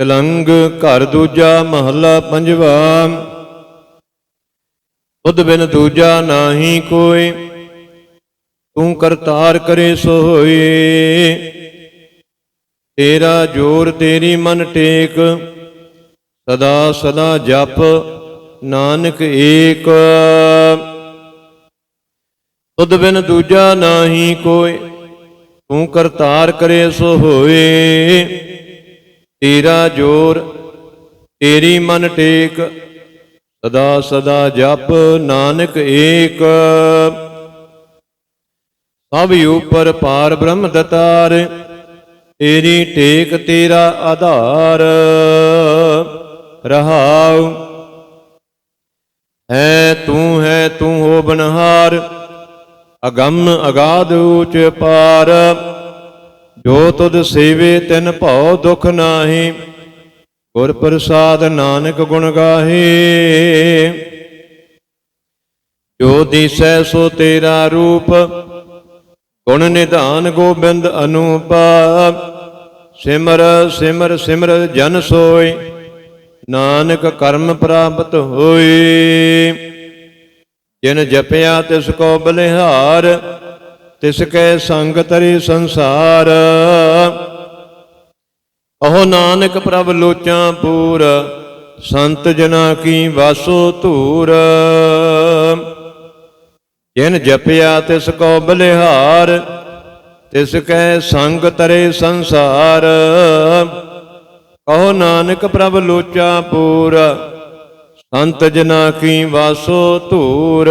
ਕਲੰਗ ਘਰ ਦੂਜਾ ਮਹੱਲਾ ਪੰਜਵਾ। ਤੁਧ ਬਿਨ ਦੂਜਾ ਨਾਹੀ ਕੋਈ, ਤੂੰ ਕਰਤਾਰ ਕਰੇ ਸੋ ਹੋਏ। ਤੇਰਾ ਜੋਰ ਤੇਰੀ ਮਨ ਟੇਕ, ਸਦਾ ਸਦਾ ਜਪ ਨਾਨਕ ਏਕ। ਤੁਧ ਬਿਨ ਦੂਜਾ ਨਾਹੀ ਕੋਈ, ਤੂੰ ਕਰਤਾਰ ਕਰੇ ਸੋ ਹੋਏ। ਤੇਰਾ ਜੋਰ, ਤੇਰੀ ਮਨ ਟੇਕ, ਸਦਾ ਸਦਾ ਜਪ ਨਾਨਕ ਏਕ। ਸਭ ਉਪਰ ਪਾਰ ਬ੍ਰਹਮ ਦਤਾਰ, ਤੇਰੀ ਟੇਕ ਤੇਰਾ ਆਧਾਰ। ਰਹਾਉ, ਹੈ ਤੂੰ ਹੈ ਤੂੰ ਹੋ ਬਨਹਾਰ, ਅਗੰਮ ਅਗਾਧ ਊਚ ਪਾਰ। ਜੋ ਤੁਧ ਸੇਵੇ ਤਿਨ ਭਉ ਦੁਖ ਨਾਹੀ, ਗੁਰ ਪ੍ਰਸਾਦ ਨਾਨਕ ਗੁਣ ਗਾਹੇ। ਜੋ ਦੀਸੈ ਸੋ ਤੇਰਾ ਰੂਪ, ਗੁਣ ਨਿਧਾਨ ਗੋਬਿੰਦ ਅਨੂਪਾ। ਸਿਮਰ ਸਿਮਰ ਸਿਮਰ ਜਨ ਸੋਈ, ਨਾਨਕ ਕਰਮ ਪ੍ਰਾਪਤ ਹੋਈ। ਜਿਨ ਜਪਿਆ ਤਿਸ ਕੋ ਬਲਿਹਾਰ ਤਿਸ ਕੈ ਸੰਗ ਤਰੀ ਸੰਸਾਰ। ਕਹੋ ਨਾਨਕ ਪ੍ਰਭ ਲੋਚਾਂ ਪੂਰ, ਸੰਤ ਜਨਾ ਕੀ ਵਾਸੋ ਧੂਰ। ਜਿਨ ਜਪਿਆ ਤਿਸ ਕੋ ਬਲਿਹਾਰ, ਤਿਸ ਕੈ ਸੰਗ ਤਰੇ ਸੰਸਾਰ। ਕਹੋ ਨਾਨਕ ਪ੍ਰਭ ਲੋਚਾ ਪੂਰ, ਸੰਤ ਜਨਾ ਕੀ ਵਾਸੋ ਧੂਰ।